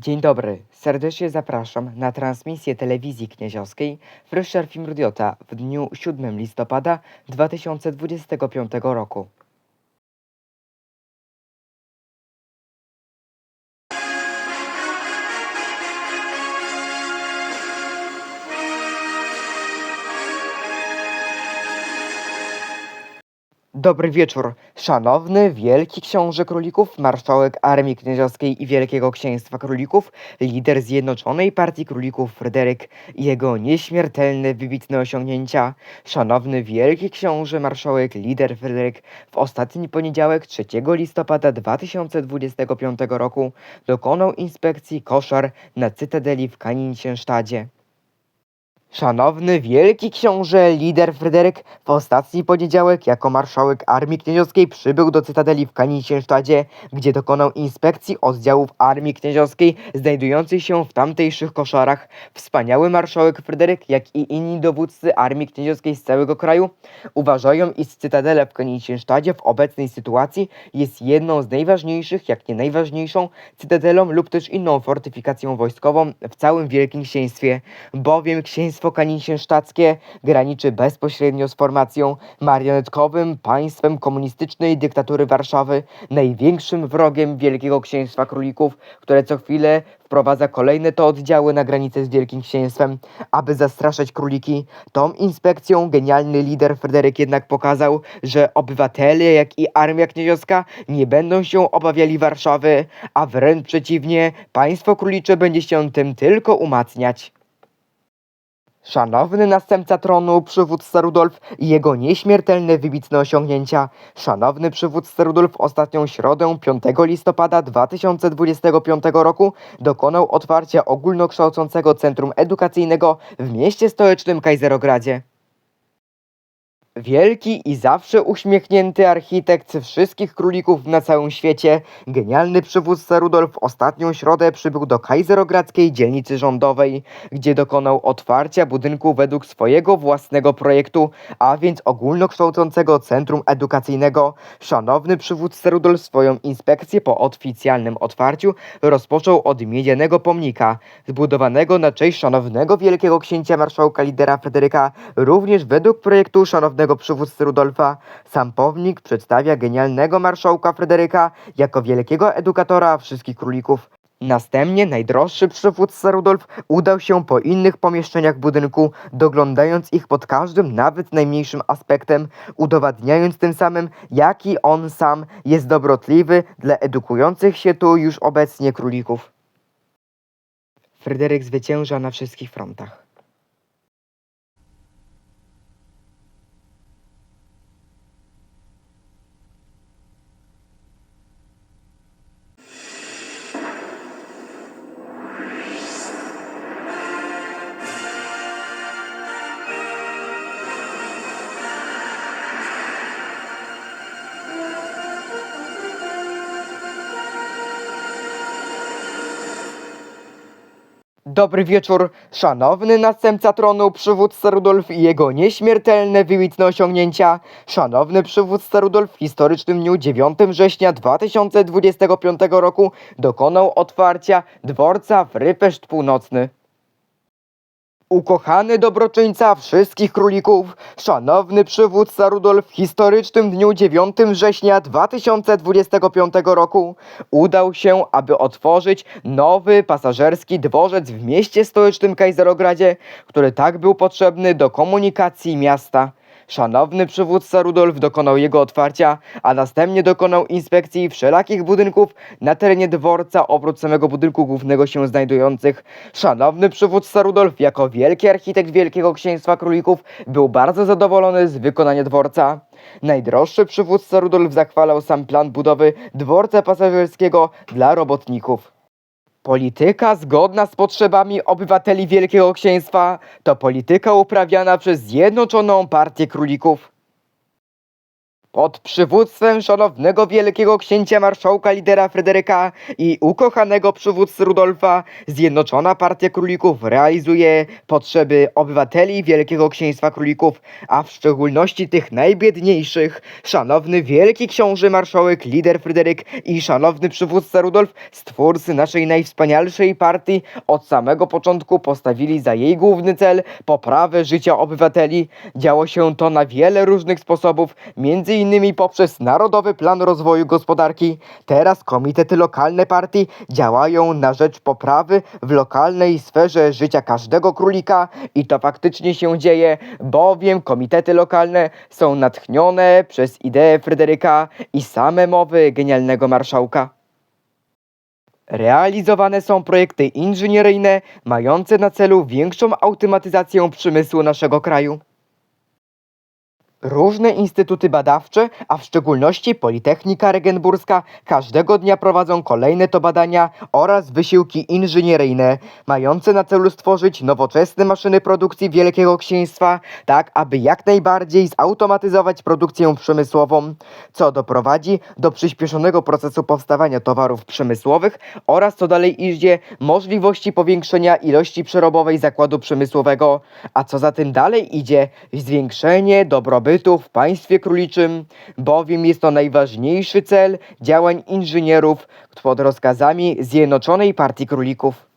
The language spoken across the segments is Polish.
Dzień dobry, serdecznie zapraszam na transmisję telewizji knieziowskiej Frischer Film Radiota w dniu 7 listopada 2025 roku. Dobry wieczór, szanowny wielki książę królików, marszałek Armii Kniedziowskiej i Wielkiego Księstwa Królików, lider Zjednoczonej Partii Królików Fryderyk i jego nieśmiertelne, wybitne osiągnięcia. Szanowny wielki książę, marszałek, lider Fryderyk w ostatni poniedziałek 3 listopada 2025 roku dokonał inspekcji koszar na Cytadeli w Kaninchensztadzie. Szanowny wielki książę, lider Fryderyk w ostatni poniedziałek jako marszałek Armii Kniedziowskiej przybył do Cytadeli w Kaninchensztadzie, gdzie dokonał inspekcji oddziałów Armii Kniedziowskiej znajdujących się w tamtejszych koszarach. Wspaniały marszałek Fryderyk, jak i inni dowódcy Armii Kniedziowskiej z całego kraju uważają, iż Cytadela w Kaninchensztadzie w obecnej sytuacji jest jedną z najważniejszych, jak nie najważniejszą cytadelą lub też inną fortyfikacją wojskową w całym Wielkim Księstwie, bowiem księstwo kaninchensztackie graniczy bezpośrednio z formacją marionetkowym państwem komunistycznej dyktatury Warszawy, największym wrogiem Wielkiego Księstwa Królików, które co chwilę wprowadza kolejne to oddziały na granicę z Wielkim Księstwem, aby zastraszać króliki. Tą inspekcją genialny lider Fryderyk jednak pokazał, że obywatele, jak i armia kniedziowska nie będą się obawiali Warszawy, a wręcz przeciwnie, państwo królicze będzie się tym tylko umacniać. Szanowny następca tronu, przywódca Rudolf i jego nieśmiertelne, wybitne osiągnięcia. Szanowny przywódca Rudolf ostatnią środę 5 listopada 2025 roku dokonał otwarcia ogólnokształcącego centrum edukacyjnego w mieście stołecznym Kajzerogradzie. Wielki i zawsze uśmiechnięty architekt wszystkich królików na całym świecie, genialny przywódca Rudolf ostatnią środę przybył do kajzerogradzkiej dzielnicy rządowej, gdzie dokonał otwarcia budynku według swojego własnego projektu, a więc ogólnokształcącego centrum edukacyjnego. Szanowny przywódca Rudolf swoją inspekcję po oficjalnym otwarciu rozpoczął od miedzianego pomnika, zbudowanego na cześć szanownego wielkiego księcia marszałka lidera Fryderyka, również według projektu szanownego przywódcy Rudolfa. Sam pomnik przedstawia genialnego marszałka Fryderyka jako wielkiego edukatora wszystkich królików. Następnie najdroższy przywódca Rudolf udał się po innych pomieszczeniach budynku, doglądając ich pod każdym, nawet najmniejszym aspektem, udowadniając tym samym, jaki on sam jest dobrotliwy dla edukujących się tu już obecnie królików. Fryderyk zwycięża na wszystkich frontach. Dobry wieczór, szanowny następca tronu, przywódca Rudolf i jego nieśmiertelne, wybitne osiągnięcia. Szanowny przywódca Rudolf w historycznym dniu 9 września 2025 roku dokonał otwarcia dworca w Rypeszt Północny. Ukochany dobroczyńca wszystkich królików, szanowny przywódca Rudolf w historycznym dniu 9 września 2025 roku udał się, aby otworzyć nowy pasażerski dworzec w mieście stołecznym Kajzerogradzie, który tak był potrzebny do komunikacji miasta. Szanowny przywódca Rudolf dokonał jego otwarcia, a następnie dokonał inspekcji wszelakich budynków na terenie dworca oprócz samego budynku głównego się znajdujących. Szanowny przywódca Rudolf jako wielki architekt Wielkiego Księstwa Królików był bardzo zadowolony z wykonania dworca. Najdroższy przywódca Rudolf zachwalał sam plan budowy dworca pasażerskiego dla robotników. Polityka zgodna z potrzebami obywateli Wielkiego Księstwa to polityka uprawiana przez Zjednoczoną Partię Królików. Pod przywództwem szanownego wielkiego księcia marszałka lidera Fryderyka i ukochanego przywódcy Rudolfa Zjednoczona Partia Królików realizuje potrzeby obywateli Wielkiego Księstwa Królików, a w szczególności tych najbiedniejszych. Szanowny wielki książę marszałek lider Fryderyk i szanowny przywódca Rudolf, stwórcy naszej najwspanialszej partii, od samego początku postawili za jej główny cel poprawę życia obywateli. Działo się to na wiele różnych sposobów, między innymi poprzez Narodowy Plan Rozwoju Gospodarki. Teraz komitety lokalne partii działają na rzecz poprawy w lokalnej sferze życia każdego królika i to faktycznie się dzieje, bowiem komitety lokalne są natchnione przez ideę Fryderyka i same mowy genialnego marszałka. Realizowane są projekty inżynieryjne mające na celu większą automatyzację przemysłu naszego kraju. Różne instytuty badawcze, a w szczególności Politechnika Regenburska, każdego dnia prowadzą kolejne to badania oraz wysiłki inżynieryjne, mające na celu stworzyć nowoczesne maszyny produkcji Wielkiego Księstwa, tak aby jak najbardziej zautomatyzować produkcję przemysłową, co doprowadzi do przyspieszonego procesu powstawania towarów przemysłowych oraz co dalej idzie możliwości powiększenia ilości przerobowej zakładu przemysłowego, a co za tym dalej idzie? Zwiększenie dobrobytu w państwie króliczym, bowiem jest to najważniejszy cel działań inżynierów pod rozkazami Zjednoczonej Partii Królików.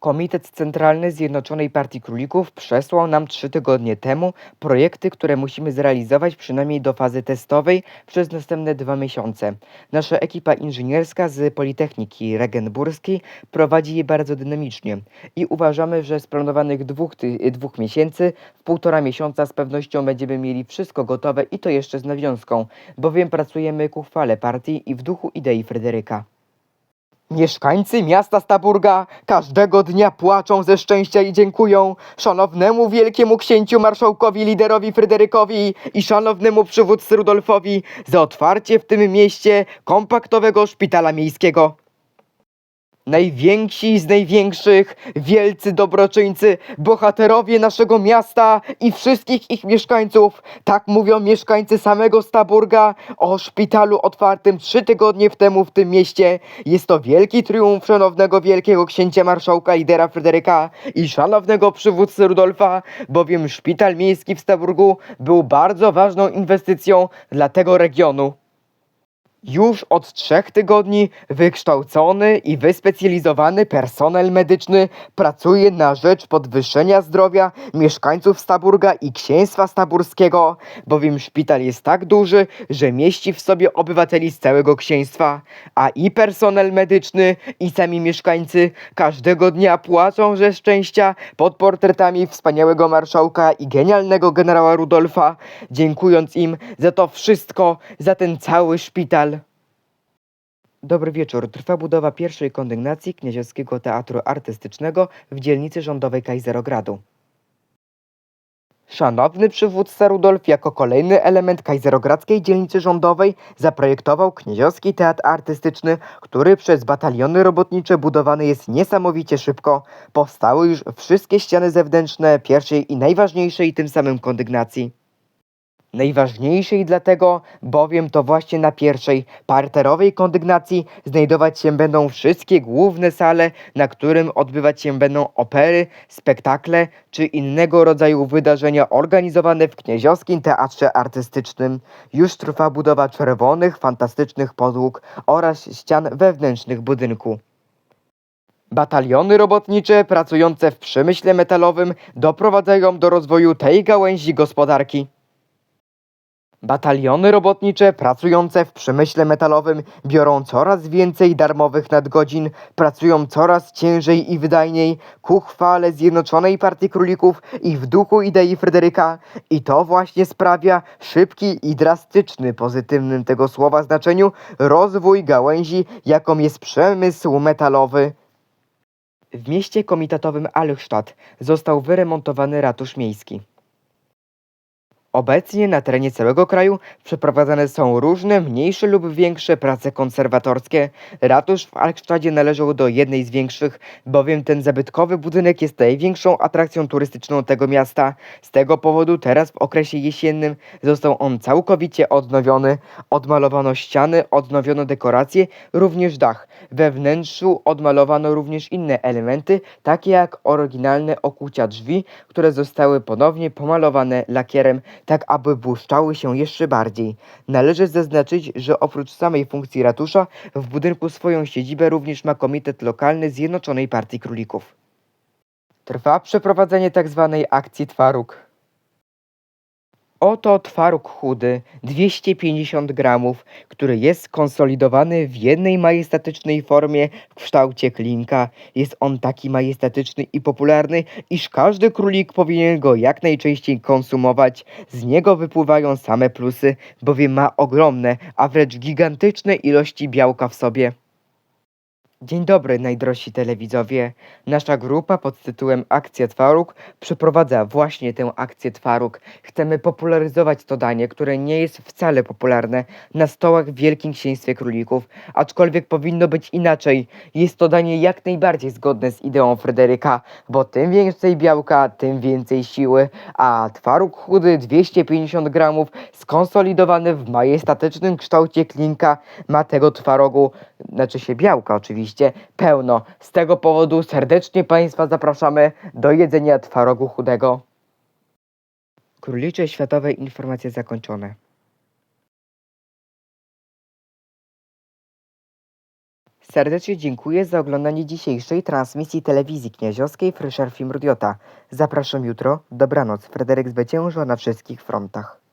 Komitet Centralny Zjednoczonej Partii Królików przesłał nam trzy tygodnie temu projekty, które musimy zrealizować przynajmniej do fazy testowej przez następne dwa miesiące. Nasza ekipa inżynierska z Politechniki Regenburskiej prowadzi je bardzo dynamicznie i uważamy, że z planowanych dwóch, ty- dwóch miesięcy w półtora miesiąca z pewnością będziemy mieli wszystko gotowe i to jeszcze z nawiązką, bowiem pracujemy ku chwale partii i w duchu idei Fryderyka. Mieszkańcy miasta Staburga każdego dnia płaczą ze szczęścia i dziękują szanownemu wielkiemu księciu marszałkowi liderowi Fryderykowi i szanownemu przywódcy Rudolfowi za otwarcie w tym mieście kompaktowego szpitala miejskiego. Najwięksi z największych, wielcy dobroczyńcy, bohaterowie naszego miasta i wszystkich ich mieszkańców. Tak mówią mieszkańcy samego Staburga o szpitalu otwartym trzy tygodnie temu w tym mieście. Jest to wielki triumf szanownego wielkiego księcia marszałka lidera Fryderyka i szanownego przywódcy Rudolfa, bowiem szpital miejski w Staburgu był bardzo ważną inwestycją dla tego regionu. Już od trzech tygodni wykształcony i wyspecjalizowany personel medyczny pracuje na rzecz podwyższenia zdrowia mieszkańców Staburga i księstwa staburskiego, bowiem szpital jest tak duży, że mieści w sobie obywateli z całego księstwa, a i personel medyczny i sami mieszkańcy każdego dnia płaczą ze szczęścia pod portretami wspaniałego marszałka i genialnego generała Rudolfa, dziękując im za to wszystko, za ten cały szpital. Dobry wieczór. Trwa budowa pierwszej kondygnacji Knieziowskiego Teatru Artystycznego w dzielnicy rządowej Kajzerogradu. Szanowny przywódca Rudolf jako kolejny element kajzerogradzkiej dzielnicy rządowej zaprojektował Knieziowski Teatr Artystyczny, który przez bataliony robotnicze budowany jest niesamowicie szybko. Powstały już wszystkie ściany zewnętrzne pierwszej i najważniejszej tym samym kondygnacji. Najważniejszej dlatego, bowiem to właśnie na pierwszej, parterowej kondygnacji znajdować się będą wszystkie główne sale, na którym odbywać się będą opery, spektakle czy innego rodzaju wydarzenia organizowane w Knieziowskim Teatrze Artystycznym. Już trwa budowa czerwonych, fantastycznych podłóg oraz ścian wewnętrznych budynku. Bataliony robotnicze pracujące w przemyśle metalowym doprowadzają do rozwoju tej gałęzi gospodarki. Bataliony robotnicze pracujące w przemyśle metalowym biorą coraz więcej darmowych nadgodzin, pracują coraz ciężej i wydajniej ku chwale Zjednoczonej Partii Królików i w duchu idei Fryderyka. I to właśnie sprawia szybki i drastyczny, pozytywnym tego słowa znaczeniu, rozwój gałęzi, jaką jest przemysł metalowy. W mieście komitetowym Alchstadt został wyremontowany ratusz miejski. Obecnie na terenie całego kraju przeprowadzane są różne mniejsze lub większe prace konserwatorskie. Ratusz w Alkstadzie należał do jednej z większych, bowiem ten zabytkowy budynek jest największą atrakcją turystyczną tego miasta. Z tego powodu teraz w okresie jesiennym został on całkowicie odnowiony. Odmalowano ściany, odnowiono dekoracje, również dach. We wnętrzu odmalowano również inne elementy, takie jak oryginalne okucia drzwi, które zostały ponownie pomalowane lakierem, tak aby błyszczały się jeszcze bardziej. Należy zaznaczyć, że oprócz samej funkcji ratusza, w budynku swoją siedzibę również ma Komitet Lokalny Zjednoczonej Partii Królików. Trwa przeprowadzenie tzw. akcji Twaruk. Oto twaróg chudy 250 gramów, który jest skonsolidowany w jednej majestatycznej formie w kształcie klinka. Jest on taki majestatyczny i popularny, iż każdy królik powinien go jak najczęściej konsumować. Z niego wypływają same plusy, bowiem ma ogromne, a wręcz gigantyczne ilości białka w sobie. Dzień dobry, najdrożsi telewidzowie. Nasza grupa pod tytułem Akcja Twaróg przeprowadza właśnie tę akcję Twaróg. Chcemy popularyzować to danie, które nie jest wcale popularne na stołach w Wielkim Księstwie Królików, aczkolwiek powinno być inaczej. Jest to danie jak najbardziej zgodne z ideą Fryderyka, bo tym więcej białka, tym więcej siły, a twaróg chudy 250 gramów, skonsolidowany w majestatycznym kształcie klinka, ma tego twarogu, znaczy się białka oczywiście, pełno. Z tego powodu serdecznie Państwa zapraszamy do jedzenia twarogu chudego. Królicze Światowe informacje zakończone. Serdecznie dziękuję za oglądanie dzisiejszej transmisji telewizji kniaziowskiej Fryszer Film Rudiota. Zapraszam jutro. Dobranoc. Fryderyk zwycięża na wszystkich frontach.